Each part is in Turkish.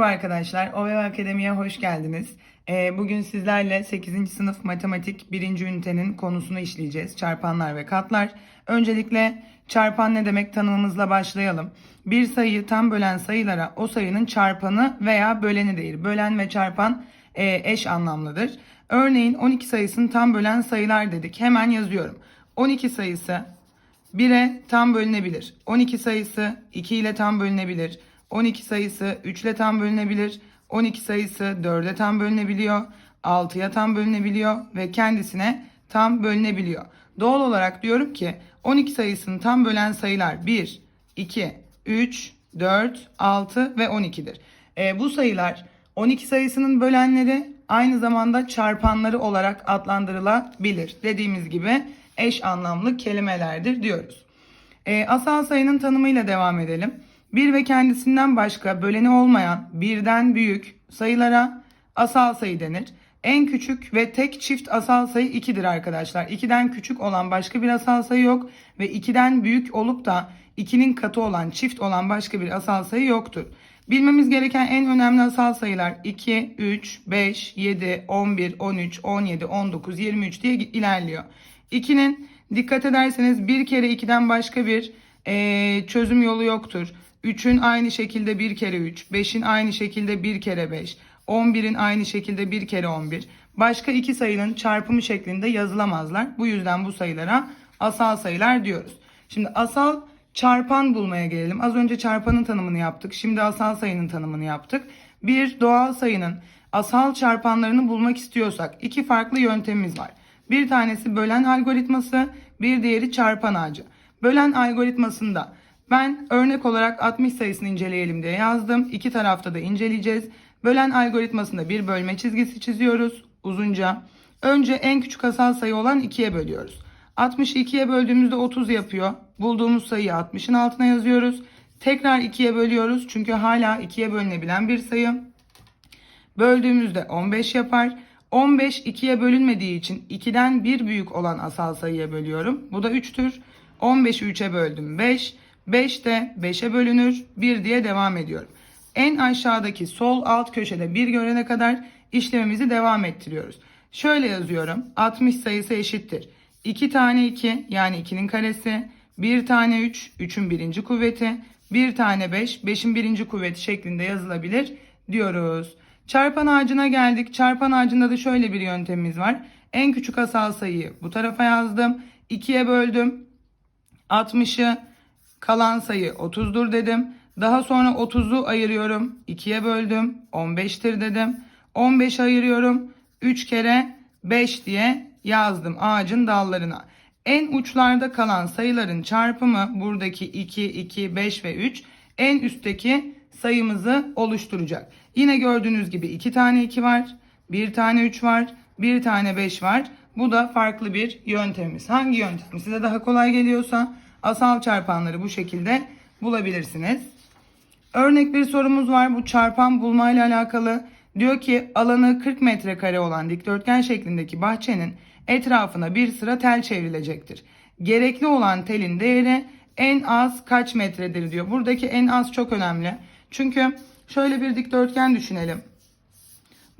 Merhaba arkadaşlar, OVV Akademi'ye hoş geldiniz. Ee, bugün sizlerle 8. sınıf matematik 1. ünitenin konusunu işleyeceğiz. Çarpanlar ve katlar. Öncelikle çarpan ne demek tanımımızla başlayalım. Bir sayıyı tam bölen sayılara o sayının çarpanı veya böleni değil. Bölen ve çarpan e, eş anlamlıdır. Örneğin 12 sayısını tam bölen sayılar dedik. Hemen yazıyorum. 12 sayısı 1'e tam bölünebilir. 12 sayısı 2 ile tam bölünebilir. 12 sayısı 3 ile tam bölünebilir. 12 sayısı 4'e tam bölünebiliyor. 6'ya tam bölünebiliyor ve kendisine tam bölünebiliyor. Doğal olarak diyorum ki 12 sayısını tam bölen sayılar 1, 2, 3, 4, 6 ve 12'dir. E, bu sayılar 12 sayısının bölenleri aynı zamanda çarpanları olarak adlandırılabilir. Dediğimiz gibi eş anlamlı kelimelerdir diyoruz. E, asal sayının tanımıyla devam edelim. Bir ve kendisinden başka böleni olmayan birden büyük sayılara asal sayı denir. En küçük ve tek çift asal sayı 2'dir arkadaşlar. 2'den küçük olan başka bir asal sayı yok ve 2'den büyük olup da 2'nin katı olan çift olan başka bir asal sayı yoktur. Bilmemiz gereken en önemli asal sayılar 2, 3, 5, 7, 11, 13, 17, 19, 23 diye ilerliyor. 2'nin dikkat ederseniz bir kere 2'den başka bir eee, çözüm yolu yoktur. 3'ün aynı şekilde bir kere 3, 5'in aynı şekilde bir kere 5, 11'in aynı şekilde bir kere 11. Başka iki sayının çarpımı şeklinde yazılamazlar. Bu yüzden bu sayılara asal sayılar diyoruz. Şimdi asal çarpan bulmaya gelelim. Az önce çarpanın tanımını yaptık. Şimdi asal sayının tanımını yaptık. Bir doğal sayının asal çarpanlarını bulmak istiyorsak iki farklı yöntemimiz var. Bir tanesi bölen algoritması, bir diğeri çarpan ağacı. Bölen algoritmasında ben örnek olarak 60 sayısını inceleyelim diye yazdım. İki tarafta da inceleyeceğiz. Bölen algoritmasında bir bölme çizgisi çiziyoruz uzunca. Önce en küçük asal sayı olan 2'ye bölüyoruz. 60'ı 2'ye böldüğümüzde 30 yapıyor. Bulduğumuz sayıyı 60'ın altına yazıyoruz. Tekrar 2'ye bölüyoruz çünkü hala 2'ye bölünebilen bir sayı. Böldüğümüzde 15 yapar. 15 2'ye bölünmediği için 2'den bir büyük olan asal sayıya bölüyorum. Bu da 3'tür. 15'i 3'e böldüm 5. 5 de 5'e bölünür 1 diye devam ediyorum. En aşağıdaki sol alt köşede 1 görene kadar işlemimizi devam ettiriyoruz. Şöyle yazıyorum. 60 sayısı eşittir. 2 tane 2 yani 2'nin karesi. 1 tane 3 3'ün birinci kuvveti. 1 tane 5 5'in birinci kuvveti şeklinde yazılabilir diyoruz. Çarpan ağacına geldik. Çarpan ağacında da şöyle bir yöntemimiz var. En küçük asal sayıyı bu tarafa yazdım. 2'ye böldüm. 60'ı kalan sayı 30'dur dedim. Daha sonra 30'u ayırıyorum. 2'ye böldüm. 15'tir dedim. 15 ayırıyorum. 3 kere 5 diye yazdım ağacın dallarına. En uçlarda kalan sayıların çarpımı buradaki 2, 2, 5 ve 3 en üstteki sayımızı oluşturacak. Yine gördüğünüz gibi 2 tane 2 var, 1 tane 3 var, 1 tane 5 var. Bu da farklı bir yöntemimiz. Hangi yöntem size daha kolay geliyorsa asal çarpanları bu şekilde bulabilirsiniz. Örnek bir sorumuz var. Bu çarpan bulma ile alakalı. Diyor ki alanı 40 metrekare olan dikdörtgen şeklindeki bahçenin etrafına bir sıra tel çevrilecektir. Gerekli olan telin değeri en az kaç metredir diyor. Buradaki en az çok önemli. Çünkü şöyle bir dikdörtgen düşünelim.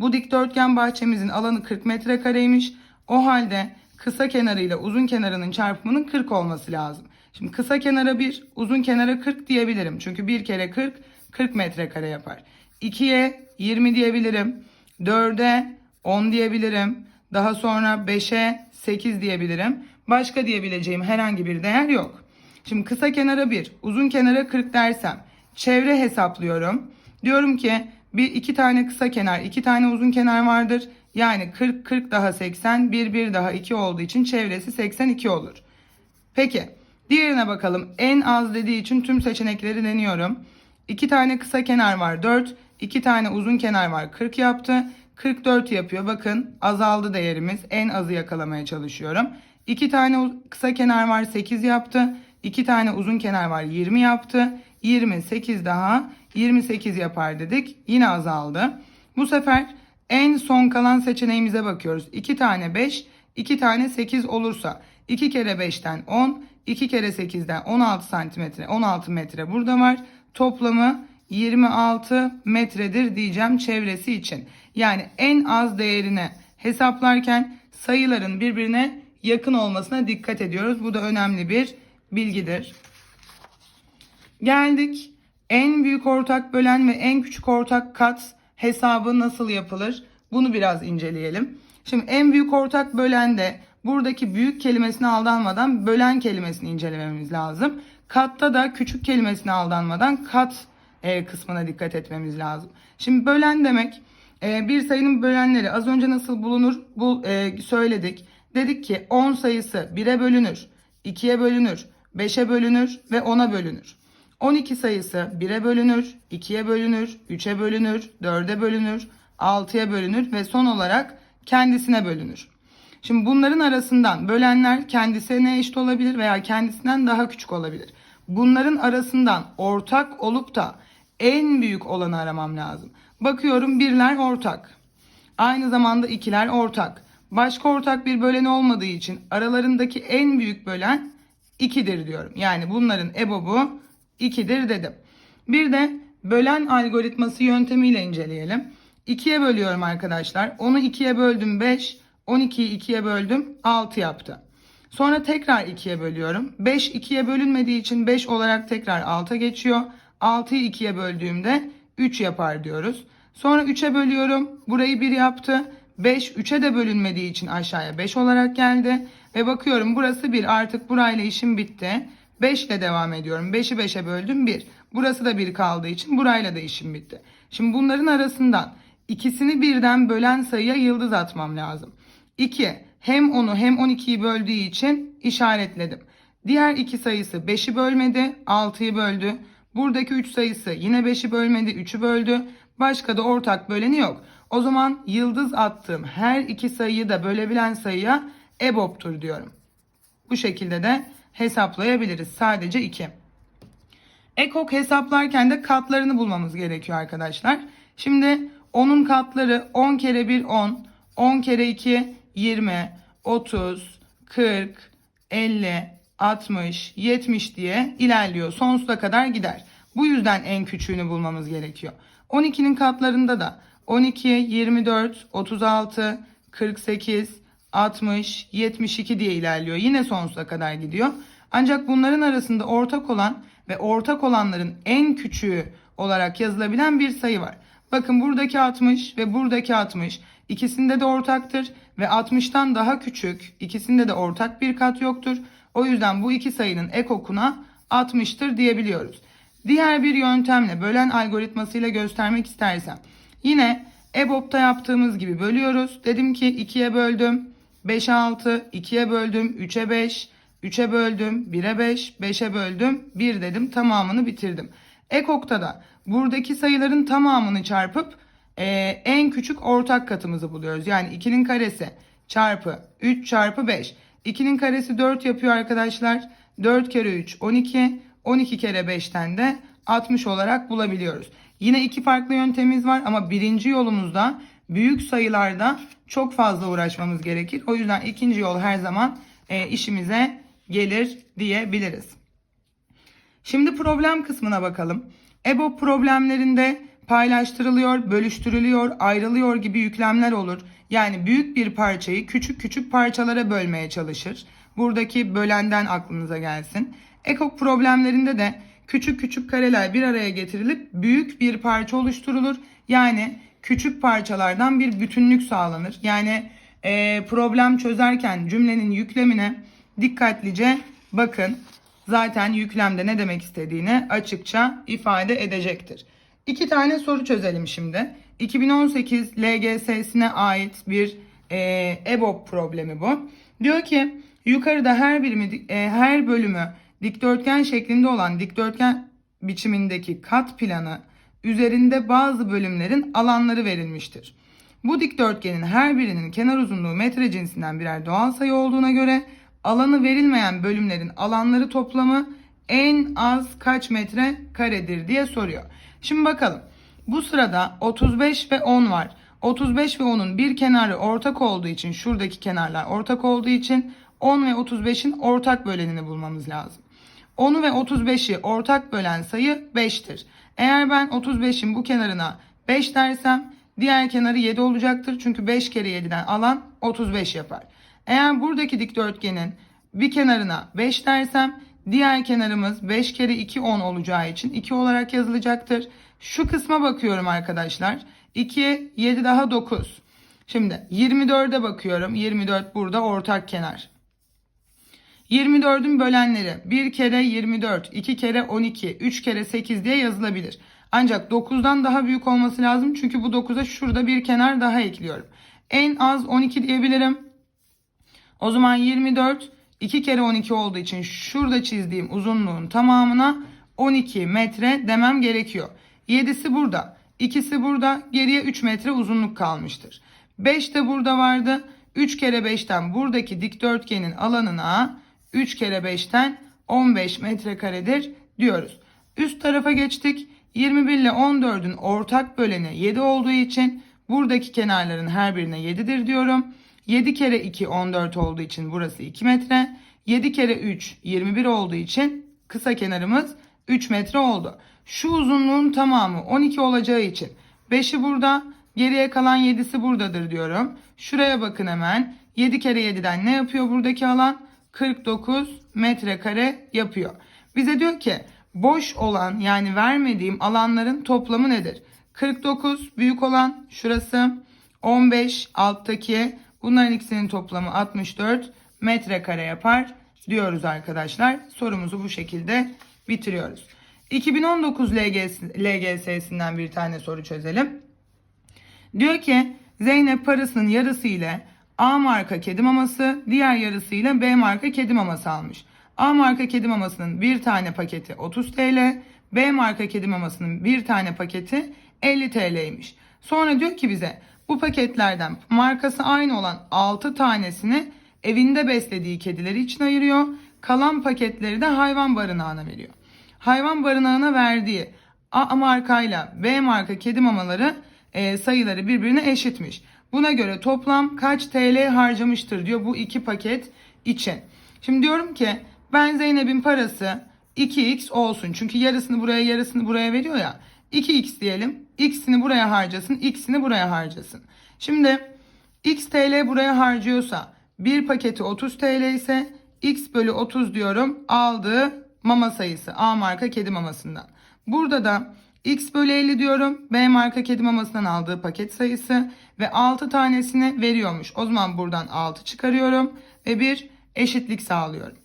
Bu dikdörtgen bahçemizin alanı 40 metrekareymiş. O halde kısa kenarıyla uzun kenarının çarpımının 40 olması lazım. Şimdi kısa kenara 1, uzun kenara 40 diyebilirim. Çünkü 1 kere 40, 40 metrekare yapar. 2'ye 20 diyebilirim. 4'e 10 diyebilirim. Daha sonra 5'e 8 diyebilirim. Başka diyebileceğim herhangi bir değer yok. Şimdi kısa kenara 1, uzun kenara 40 dersem çevre hesaplıyorum. Diyorum ki bir iki tane kısa kenar, iki tane uzun kenar vardır. Yani 40 40 daha 80, 1 1 daha 2 olduğu için çevresi 82 olur. Peki diğerine bakalım. En az dediği için tüm seçenekleri deniyorum. 2 tane kısa kenar var 4, 2 tane uzun kenar var 40 yaptı. 44 yapıyor. Bakın azaldı değerimiz. En azı yakalamaya çalışıyorum. 2 tane kısa kenar var 8 yaptı. 2 tane uzun kenar var 20 yaptı. 28 daha 28 yapar dedik. Yine azaldı. Bu sefer en son kalan seçeneğimize bakıyoruz. 2 tane 5, 2 tane 8 olursa 2 kere 5'ten 10, 2 kere 8'den 16 santimetre, 16 metre burada var. Toplamı 26 metredir diyeceğim çevresi için. Yani en az değerine hesaplarken sayıların birbirine yakın olmasına dikkat ediyoruz. Bu da önemli bir bilgidir. Geldik en büyük ortak bölen ve en küçük ortak kat hesabı nasıl yapılır? Bunu biraz inceleyelim. Şimdi en büyük ortak bölende buradaki büyük kelimesine aldanmadan bölen kelimesini incelememiz lazım. Katta da küçük kelimesine aldanmadan kat e, kısmına dikkat etmemiz lazım. Şimdi bölen demek e, bir sayının bölenleri az önce nasıl bulunur bu e, söyledik. Dedik ki 10 sayısı 1'e bölünür, 2'ye bölünür, 5'e bölünür ve 10'a bölünür. 12 sayısı 1'e bölünür, 2'ye bölünür, 3'e bölünür, 4'e bölünür, 6'ya bölünür ve son olarak kendisine bölünür. Şimdi bunların arasından bölenler kendisine eşit olabilir veya kendisinden daha küçük olabilir. Bunların arasından ortak olup da en büyük olanı aramam lazım. Bakıyorum birler ortak. Aynı zamanda ikiler ortak. Başka ortak bir bölen olmadığı için aralarındaki en büyük bölen 2'dir diyorum. Yani bunların EBOB'u 2'dir dedim. Bir de bölen algoritması yöntemiyle inceleyelim. 2'ye bölüyorum arkadaşlar. 10'u 2'ye böldüm 5. 12'yi 2'ye böldüm 6 yaptı. Sonra tekrar 2'ye bölüyorum. 5 2'ye bölünmediği için 5 olarak tekrar 6'a geçiyor. 6'yı 2'ye böldüğümde 3 yapar diyoruz. Sonra 3'e bölüyorum. Burayı 1 yaptı. 5 3'e de bölünmediği için aşağıya 5 olarak geldi. Ve bakıyorum burası 1 artık burayla işim bitti. 5 ile devam ediyorum. 5'i 5'e böldüm 1. Burası da 1 kaldığı için burayla da işim bitti. Şimdi bunların arasından ikisini birden bölen sayıya yıldız atmam lazım. 2 hem 10'u hem 12'yi böldüğü için işaretledim. Diğer iki sayısı 5'i bölmedi 6'yı böldü. Buradaki 3 sayısı yine 5'i bölmedi 3'ü böldü. Başka da ortak böleni yok. O zaman yıldız attığım her iki sayıyı da bölebilen sayıya EBOB'tur diyorum. Bu şekilde de hesaplayabiliriz. Sadece 2. Ekok hesaplarken de katlarını bulmamız gerekiyor arkadaşlar. Şimdi 10'un katları 10 kere 1 10, 10 kere 2 20, 30, 40, 50, 60, 70 diye ilerliyor. Sonsuza kadar gider. Bu yüzden en küçüğünü bulmamız gerekiyor. 12'nin katlarında da 12, 24, 36, 48, 60, 72 diye ilerliyor. Yine sonsuza kadar gidiyor. Ancak bunların arasında ortak olan ve ortak olanların en küçüğü olarak yazılabilen bir sayı var. Bakın buradaki 60 ve buradaki 60 ikisinde de ortaktır ve 60'tan daha küçük ikisinde de ortak bir kat yoktur. O yüzden bu iki sayının ekokuna 60'tır diyebiliyoruz. Diğer bir yöntemle bölen algoritmasıyla göstermek istersem yine EBOB'da yaptığımız gibi bölüyoruz. Dedim ki 2'ye böldüm. 5'e 6, 2'ye böldüm, 3'e 5, 3'e böldüm, 1'e 5, 5'e böldüm, 1 dedim tamamını bitirdim. Ekok'ta da buradaki sayıların tamamını çarpıp e, en küçük ortak katımızı buluyoruz. Yani 2'nin karesi çarpı 3 çarpı 5. 2'nin karesi 4 yapıyor arkadaşlar. 4 kere 3 12. 12 kere 5'ten de 60 olarak bulabiliyoruz. Yine iki farklı yöntemimiz var ama birinci yolumuzda büyük sayılarda çok fazla uğraşmamız gerekir. O yüzden ikinci yol her zaman e, işimize gelir diyebiliriz. Şimdi problem kısmına bakalım. EBOB problemlerinde paylaştırılıyor, bölüştürülüyor, ayrılıyor gibi yüklemler olur. Yani büyük bir parçayı küçük küçük parçalara bölmeye çalışır. Buradaki bölenden aklınıza gelsin. EKOK problemlerinde de küçük küçük kareler bir araya getirilip büyük bir parça oluşturulur. Yani küçük parçalardan bir bütünlük sağlanır. Yani e, problem çözerken cümlenin yüklemine dikkatlice bakın. Zaten yüklemde ne demek istediğini açıkça ifade edecektir. İki tane soru çözelim şimdi. 2018 LGS'sine ait bir e, EBOB problemi bu. Diyor ki yukarıda her birimi e, her bölümü dikdörtgen şeklinde olan dikdörtgen biçimindeki kat planı üzerinde bazı bölümlerin alanları verilmiştir. Bu dikdörtgenin her birinin kenar uzunluğu metre cinsinden birer doğal sayı olduğuna göre alanı verilmeyen bölümlerin alanları toplamı en az kaç metre karedir diye soruyor. Şimdi bakalım. Bu sırada 35 ve 10 var. 35 ve 10'un bir kenarı ortak olduğu için şuradaki kenarlar ortak olduğu için 10 ve 35'in ortak bölenini bulmamız lazım. 10'u ve 35'i ortak bölen sayı 5'tir. Eğer ben 35'in bu kenarına 5 dersem diğer kenarı 7 olacaktır. Çünkü 5 kere 7'den alan 35 yapar. Eğer buradaki dikdörtgenin bir kenarına 5 dersem diğer kenarımız 5 kere 2 10 olacağı için 2 olarak yazılacaktır. Şu kısma bakıyorum arkadaşlar. 2 7 daha 9. Şimdi 24'e bakıyorum. 24 burada ortak kenar. 24'ün bölenleri 1 kere 24, 2 kere 12, 3 kere 8 diye yazılabilir. Ancak 9'dan daha büyük olması lazım. Çünkü bu 9'a şurada bir kenar daha ekliyorum. En az 12 diyebilirim. O zaman 24 2 kere 12 olduğu için şurada çizdiğim uzunluğun tamamına 12 metre demem gerekiyor. 7'si burada. 2'si burada. Geriye 3 metre uzunluk kalmıştır. 5 de burada vardı. 3 kere 5'ten buradaki dikdörtgenin alanına 3 kere 5'ten 15 metrekaredir diyoruz. Üst tarafa geçtik. 21 ile 14'ün ortak böleni 7 olduğu için buradaki kenarların her birine 7'dir diyorum. 7 kere 2 14 olduğu için burası 2 metre. 7 kere 3 21 olduğu için kısa kenarımız 3 metre oldu. Şu uzunluğun tamamı 12 olacağı için 5'i burada geriye kalan 7'si buradadır diyorum. Şuraya bakın hemen. 7 kere 7'den ne yapıyor buradaki alan? 49 metrekare yapıyor. Bize diyor ki boş olan yani vermediğim alanların toplamı nedir? 49 büyük olan şurası 15 alttaki bunların ikisinin toplamı 64 metrekare yapar diyoruz arkadaşlar. Sorumuzu bu şekilde bitiriyoruz. 2019 LGS, LGS'sinden bir tane soru çözelim. Diyor ki Zeynep parasının yarısı ile A marka kedi maması, diğer yarısı ile B marka kedi maması almış. A marka kedi mamasının bir tane paketi 30 TL, B marka kedi mamasının bir tane paketi 50 TL'ymiş. Sonra diyor ki bize bu paketlerden markası aynı olan 6 tanesini evinde beslediği kedileri için ayırıyor. Kalan paketleri de hayvan barınağına veriyor. Hayvan barınağına verdiği A markayla B marka kedi mamaları e, sayıları birbirine eşitmiş. Buna göre toplam kaç TL harcamıştır diyor bu iki paket için. Şimdi diyorum ki ben Zeynep'in parası 2x olsun. Çünkü yarısını buraya yarısını buraya veriyor ya. 2x diyelim. X'ini buraya harcasın. X'ini buraya harcasın. Şimdi x TL buraya harcıyorsa bir paketi 30 TL ise x bölü 30 diyorum. Aldığı mama sayısı A marka kedi mamasından. Burada da X bölü 50 diyorum. B marka kedi mamasından aldığı paket sayısı ve 6 tanesini veriyormuş. O zaman buradan 6 çıkarıyorum ve bir eşitlik sağlıyorum.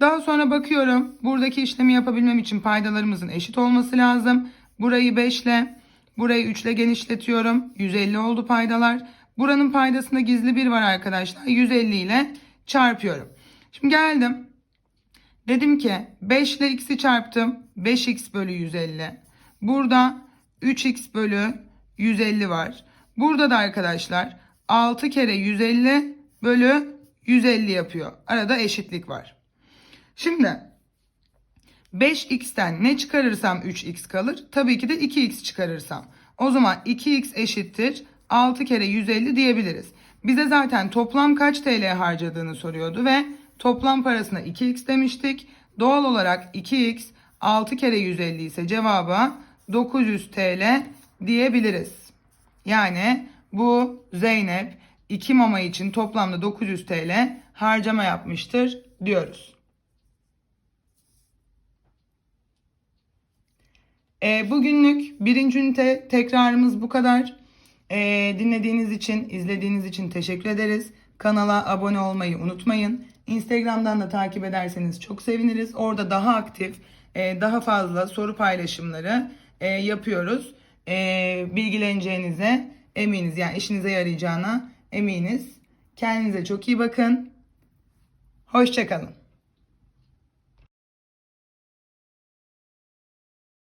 Daha sonra bakıyorum. Buradaki işlemi yapabilmem için paydalarımızın eşit olması lazım. Burayı 5 ile, burayı 3 ile genişletiyorum. 150 oldu paydalar. Buranın paydasında gizli bir var arkadaşlar. 150 ile çarpıyorum. Şimdi geldim. Dedim ki 5 ile x'i çarptım. 5x bölü 150. Burada 3x bölü 150 var. Burada da arkadaşlar 6 kere 150 bölü 150 yapıyor. Arada eşitlik var. Şimdi 5x'ten ne çıkarırsam 3x kalır. Tabii ki de 2x çıkarırsam. O zaman 2x eşittir 6 kere 150 diyebiliriz. Bize zaten toplam kaç TL harcadığını soruyordu ve toplam parasına 2x demiştik. Doğal olarak 2x 6 kere 150 ise cevaba 900 TL diyebiliriz. Yani bu Zeynep 2 mama için toplamda 900 TL harcama yapmıştır diyoruz. E, bugünlük birinci ünite tekrarımız bu kadar. E, dinlediğiniz için, izlediğiniz için teşekkür ederiz. Kanala abone olmayı unutmayın. Instagram'dan da takip ederseniz çok seviniriz. Orada daha aktif, e, daha fazla soru paylaşımları e, yapıyoruz. E, bilgileneceğinize eminiz. Yani işinize yarayacağına eminiz. Kendinize çok iyi bakın. Hoşçakalın.